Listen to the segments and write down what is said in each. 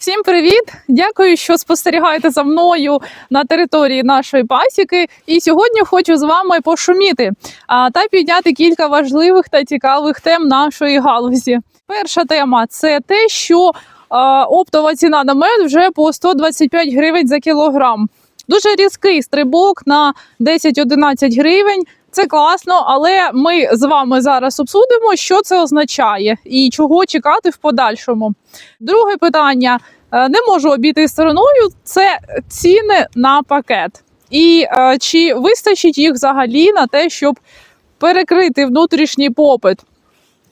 Всім привіт! Дякую, що спостерігаєте за мною на території нашої пасіки. І сьогодні хочу з вами пошуміти та підняти кілька важливих та цікавих тем нашої галузі. Перша тема це те, що оптова ціна на мед вже по 125 гривень за кілограм. Дуже різкий стрибок на 10-11 гривень. Це класно, але ми з вами зараз обсудимо, що це означає і чого чекати в подальшому. Друге питання е, не можу обійти стороною. Це ціни на пакет. І е, чи вистачить їх взагалі на те, щоб перекрити внутрішній попит?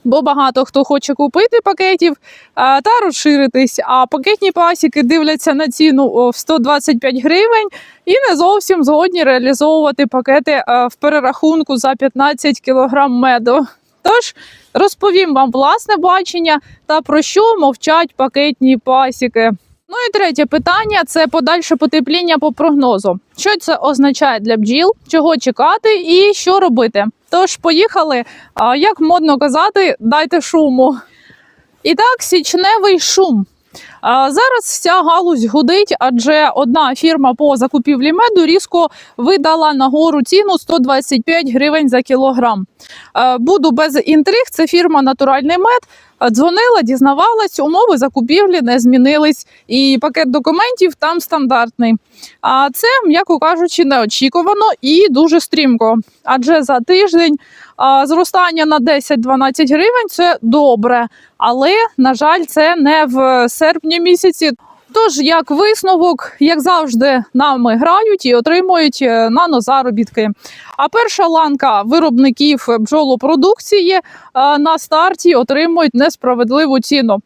Бо багато хто хоче купити пакетів е, та розширитись. А пакетні пасіки дивляться на ціну в 125 гривень і не зовсім згодні реалізовувати пакети в перерахунку за 15 кг меду. Тож розповім вам власне бачення та про що мовчать пакетні пасіки. Ну і третє питання це подальше потепління по прогнозу. Що це означає для бджіл, чого чекати і що робити. Тож поїхали. Як модно казати, дайте шуму. І так, січневий шум. Зараз вся галузь гудить, адже одна фірма по закупівлі меду різко видала нагору ціну 125 гривень за кілограм. Буду без інтриг. Це фірма Натуральний мед. Дзвонила, дізнавалась, умови закупівлі не змінились, і пакет документів там стандартний. А це, м'яко кажучи, неочікувано і дуже стрімко. Адже за тиждень зростання на 10-12 гривень це добре. Але, на жаль, це не в серпні місяці. Тож, як висновок, як завжди, нами грають і отримують е, нанозаробітки. А перша ланка виробників бджолопродукції е, на старті отримують несправедливу ціну.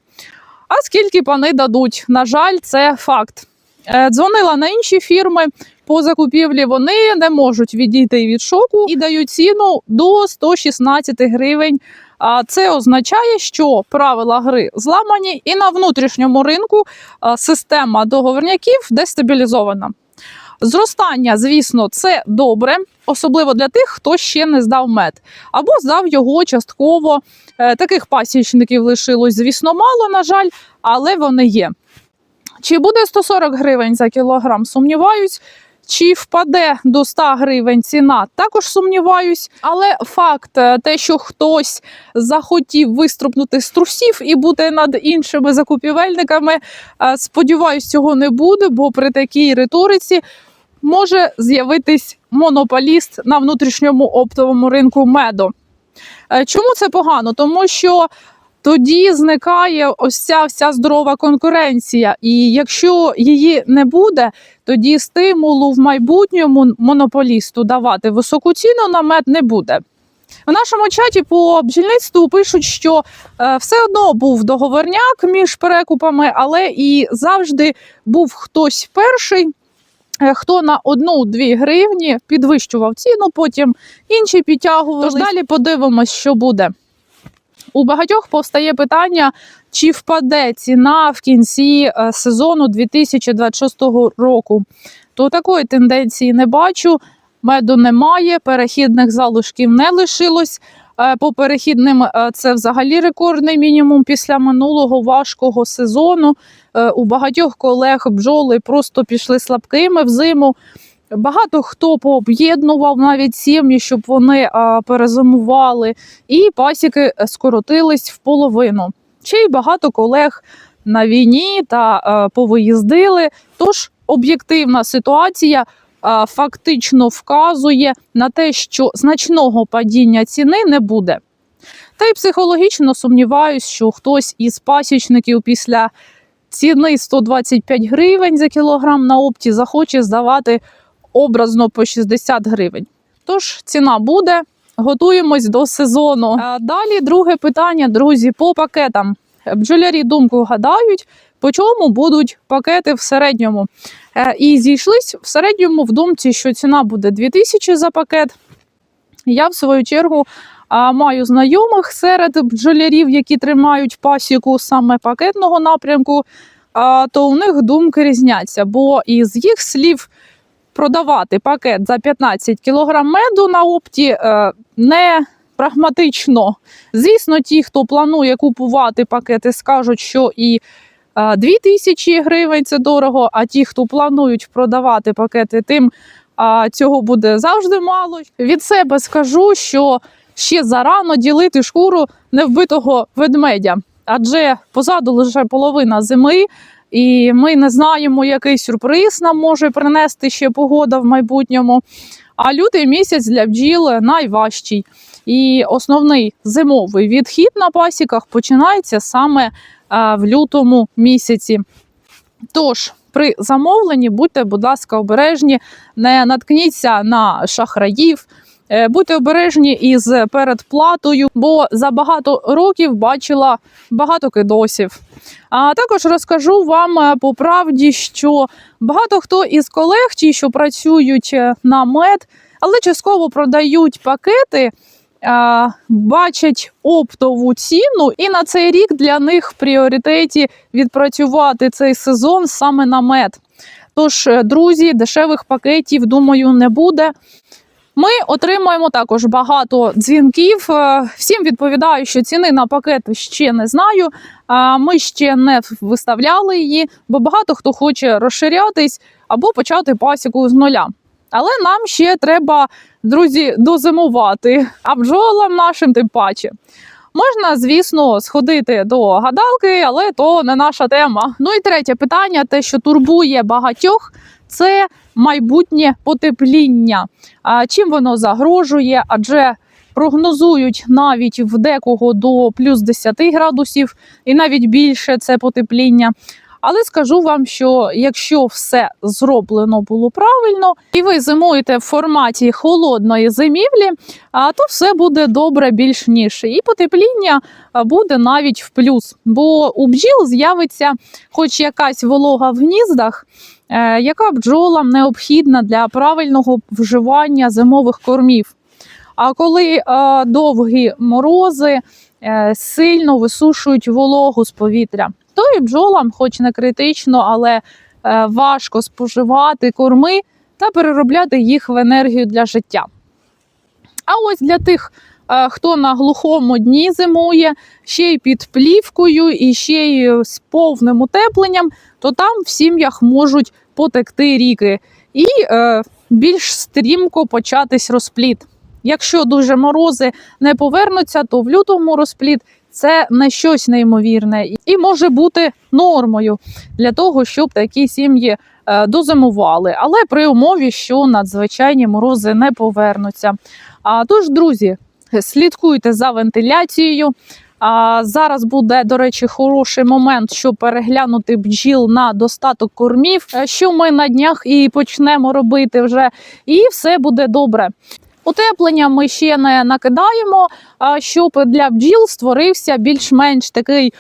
А скільки пани дадуть? На жаль, це факт. Е, Дзвонила на інші фірми по закупівлі. Вони не можуть відійти від шоку і дають ціну до 116 гривень. А це означає, що правила гри зламані, і на внутрішньому ринку система договорняків дестабілізована. Зростання, звісно, це добре, особливо для тих, хто ще не здав мед, або здав його частково. Е, Таких пасічників лишилось, звісно, мало, на жаль, але вони є. Чи буде 140 гривень за кілограм? Сумніваюсь. Чи впаде до 100 гривень ціна? Також сумніваюсь. Але факт, е, те, що хтось захотів виструпнути з трусів і бути над іншими закупівельниками, е, сподіваюсь, цього не буде, бо при такій риториці може з'явитись монополіст на внутрішньому оптовому ринку меду. Е, Чому це погано? Тому що тоді зникає ось ця вся здорова конкуренція. І якщо її не буде, тоді стимулу в майбутньому монополісту давати високу ціну на мед не буде. В нашому чаті по бджільництву пишуть, що е, все одно був договорняк між перекупами, але і завжди був хтось перший. е, Хто на 1-2 гривні підвищував ціну, потім інші підтягували. Тож далі подивимось, що буде. У багатьох повстає питання, чи впаде ціна в кінці е, сезону 2026 року. То такої тенденції не бачу. Меду немає, перехідних залишків не лишилось. Е, По перехідним е, це взагалі рекордний мінімум після минулого важкого сезону. У багатьох колег бджоли просто пішли слабкими в зиму. Багато хто пооб'єднував навіть сім'ї, щоб вони перезимували, і пасіки скоротились в половину. Ще й багато колег на війні та повиїздили. Тож об'єктивна ситуація фактично вказує на те, що значного падіння ціни не буде. Та й психологічно сумніваюсь, що хтось із пасічників після ціни 125 гривень за кілограм на опті захоче здавати образно по 60 гривень. Тож ціна буде. Готуємось до сезону. Далі друге питання, друзі, по пакетам. Бджолярі думку гадають, по чому будуть пакети в середньому. Е, І зійшлись в середньому в думці, що ціна буде 2000 за пакет. Я, в свою чергу, маю знайомих серед бджолярів, які тримають пасіку саме пакетного напрямку, то у них думки різняться, бо із їх слів продавати пакет за 15 кг меду на опті е, не прагматично. Звісно, ті, хто планує купувати пакети, скажуть, що і е, 2 тисячі гривень це дорого. А ті, хто планують продавати пакети, тим цього буде завжди мало. Від себе скажу, що ще зарано ділити шкуру невбитого ведмедя, адже позаду лише половина зими. І ми не знаємо, який сюрприз нам може принести ще погода в майбутньому. А лютий місяць для бджіл найважчий. І основний зимовий відхід на пасіках починається саме в лютому місяці. Тож, при замовленні будьте, будь ласка, обережні, не наткніться на шахраїв. Е, Будьте обережні із передплатою, бо за багато років бачила багато кидосів. А також розкажу вам е, по правді, що багато хто із колег, ті, що працюють е, на мед, але частково продають пакети, бачать оптову ціну, і на цей рік для них в пріоритеті відпрацювати цей сезон саме на мед. Тож, е, друзі, дешевих пакетів, думаю, не буде. Ми отримуємо також багато дзвінків. Е, Всім відповідаю, що ціни на пакети ще не знаю. Ми ще не виставляли її, бо багато хто хоче розширятись або почати пасіку з нуля. Але нам ще треба, друзі, дозимувати, а бджолам нашим тим паче. Можна, звісно, сходити до гадалки, але то не наша тема. Ну і третє питання: те, що турбує багатьох, це майбутнє потепління. Чим воно загрожує? Адже прогнозують навіть в декого до плюс 10 градусів, і навіть більше це потепління. Але скажу вам, що якщо все зроблено було правильно, і ви зимуєте в форматі холодної зимівлі, то все буде добре більш ніж. І потепління буде навіть в плюс. Бо у бджіл з'явиться хоч якась волога в гніздах, е, яка бджолам необхідна для правильного вживання зимових кормів. А коли е, довгі морози е, сильно висушують вологу з повітря, і бджолам, хоч не критично, але е, важко споживати корми та переробляти їх в енергію для життя. А ось для тих, е, хто на глухому дні зимує, ще й під плівкою, і ще й з повним утепленням, то там в сім'ях можуть потекти ріки і е, більш стрімко початись розпліт. Якщо дуже морози не повернуться, то в лютому розпліт це не щось неймовірне і може бути нормою для того, щоб такі сім'ї е, дозимували, але при умові, що надзвичайні морози не повернуться. А тож, друзі, слідкуйте за вентиляцією. А зараз буде, до речі, хороший момент, щоб переглянути бджіл на достаток кормів, е, що ми на днях і почнемо робити вже, і все буде добре. Утеплення ми ще не накидаємо, щоб для бджіл створився більш-менш такий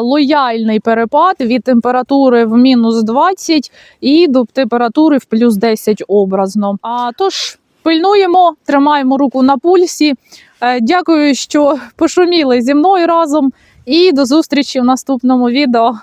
лояльний перепад від температури в мінус 20 і до температури в плюс 10 образно. А тож пильнуємо, тримаємо руку на пульсі. Е, Дякую, що пошуміли зі мною разом. І до зустрічі в наступному відео.